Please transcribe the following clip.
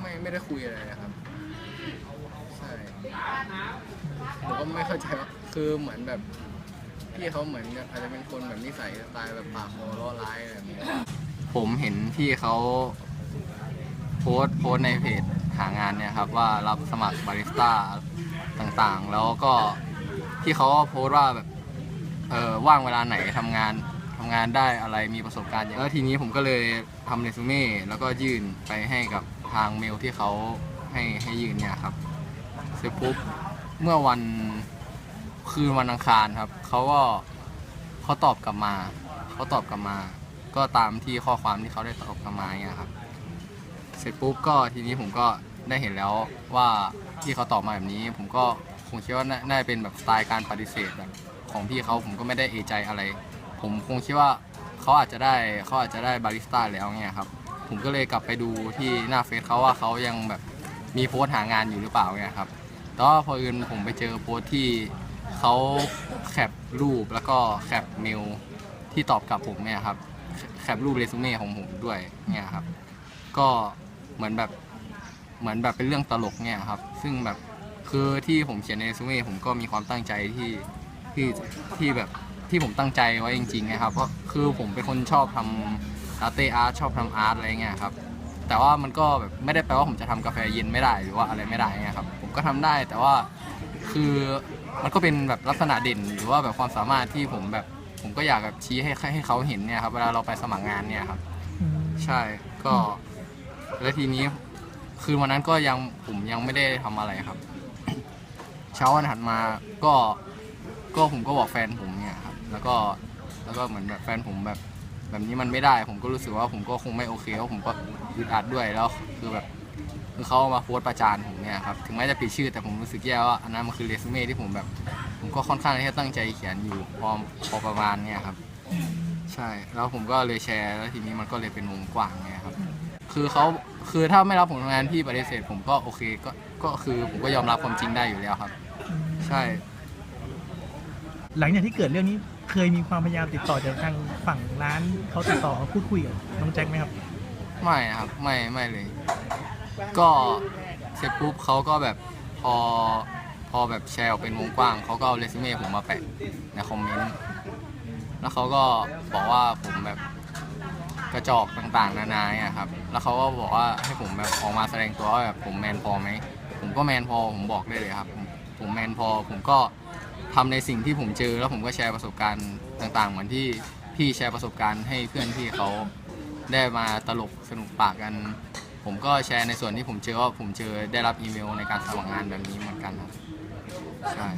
ไม่ไม่ได้คุยอะไรนะครับ ใช่ผมก็ไม่เข้าใจว่าคือเหมือนแบบพี่เขาเหมือนอาจจะเป็นคนแบบนิสัยสไตายแบบปากคอร้อร้ายอะไรผมเห็นพี่เขาโพสต์โพสต์ในเพจหางานเนี่ยครับว่ารับสมัครบาริสต้าต่างๆ แล้วก็ที่เขาโพสต์ว่าแบบ ออว่างเวลาไหนทำงานทำงานได้อะไรมีประสบการณ์อย่างแล้วทีนี้ผมก็เลยทำเรซูเม่แล้วก็ยื่นไปให้กับทางเมลที่เขาให้ให้ยื่นเนี่ยครับเสร็จปุ๊บเมื่อวันคืนวันอังคารครับเขาก็เขาตอบกลับมาเขาตอบกลับมา ก็ตามที่ข้อความที่เขาได้ตอบกลับมาเนี่ยครับ เสร็จปุ๊บก็ทีนี้ผมก็ได้เห็นแล้วว่าที่เขาตอบมาแบบนี้ ผมก็คงคิดว่าน่าน่าจะเป็นแบบสไตล์การปฏิเสธแบบ ของพี่เขาผมก็ไม่ได้เอใจอะไร ผมคงคิดว่าเขาอาจจะได้เขาอาจจะได้บาริสต้าแล้วเนี่ยครับผมก็เลยกลับไปดูที่หน้าเฟซเขาว่าเขายังแบบมีโพสต์หางานอยู่หรือเปล่าเนี่ยครับแต่ว่าพออื่นผมไปเจอโพสต์ที่เขาแคปรูปแล้วก็แคปเมลที่ตอบกลับผมเนี่ยครับแคปรูปเรซูเม่ของผมด้วยเนี่ยครับ ก็เหมือนแบบเหมือนแบบเป็นเรื่องตลกเนี่ยครับ ซึ่งแบบคือที่ผมเขียนในเรซูเม่ผมก็มีความตั้งใจที่ ที่ที่แบบที่ผมตั้งใจไว้จริงๆนะครับเพราะคือผมเป็นคนชอบทำอาร์ตอาร์ตชอบทำอาร์ตอะไรเงี้ยครับแต่ว่ามันก็แบบไม่ได้แปลว่าผมจะทำกาแฟเย็นไม่ได้หรือว่าอะไรไม่ได้เงี้ยครับผมก็ทำได้แต่ว่าคือมันก็เป็นแบบลักษณะเด่น หรือว่าแบบความสามารถที่ผมแบบผมก็อยากแบบชี้ให้ให้เขาเห็นเนี่ยครับเวลาเราไปสมัครงานเนี่ยครับอืมใช่ก็แล้วทีนี้คืนวันนั้นก็ยังผมยังไม่ได้ทำอะไรครับ เช้าวันถัดมาก็ ก็ผมก็บอกแฟนผมเนี่ยครับแล้วก็แล้วก็เหมือนแบบแฟนผมแบบแบบนี้มันไม่ได้ ผมก็รู้สึกว่าผมก็คงไม่โอเคเพราะผมก็อึดอัดด้วยแล้วคือแบบคือเขามาโพสต์ประจานผมเนี่ยครับถึงแม้จะปิดชื่อแต่ผมรู้สึกแย่ว่าอันนั้นมันคือเรซูเม่ที่ผมแบบ ผมก็ค่อนข้างที่จะตั้งใจเขียนอยู่พอพอประมาณเนี่ยครับ ใช่แล้วผมก็เลยแชร์แล้วทีนี้มันก็เลยเป็นวงกว้างไงครับ คือเขาคือถ้าไม่รับผมทำงานที่ปฏิเสธผมก็โอเคก็ก็คือผมก็ยอมรับความจริงได้อยู่แล้วครับ ใช่ หลังจากที่เกิดเรื่องนี้เคยมีความพยายามติดต่อจากทางฝั่งร้านเขาติดต่อมาพูดคุยกับน้องแจ็คไหมครับ ไม่ครับไม่ไม่เลย ก็เสร็จปุ๊บเขาก็แบบพอพอแบบแชร์ออกเป็นวงกว้างเขาก็เอาเรซูเม่ผมมาแปะในคอมเมนต์แล้วเขาก็บอกว่าผมแบบกระจอกต่างๆ นานาเนี่ยครับ แล้วเขาก็บอกว่าให้ผมแบบออกมาแสดงตัวว่าแบบผมแมนพอไหม ผมก็แมนพอ ผมบอกได้เลยครับ ผมแมนพอ ผมก็ ทำในสิ่งที่ผมเจอแล้วผมก็แชร์ประสบการณ์ต่างๆ เหมือนที่พี่แชร์ประสบการณ์ให้เพื่อนพี่เขาได้มาตลกสนุกปากกัน ผมก็แชร์ในส่วนที่ผมเจอว่าผมเจอได้รับอีเมลในการสมัครงานแบบนี้เหมือนกันครับใช่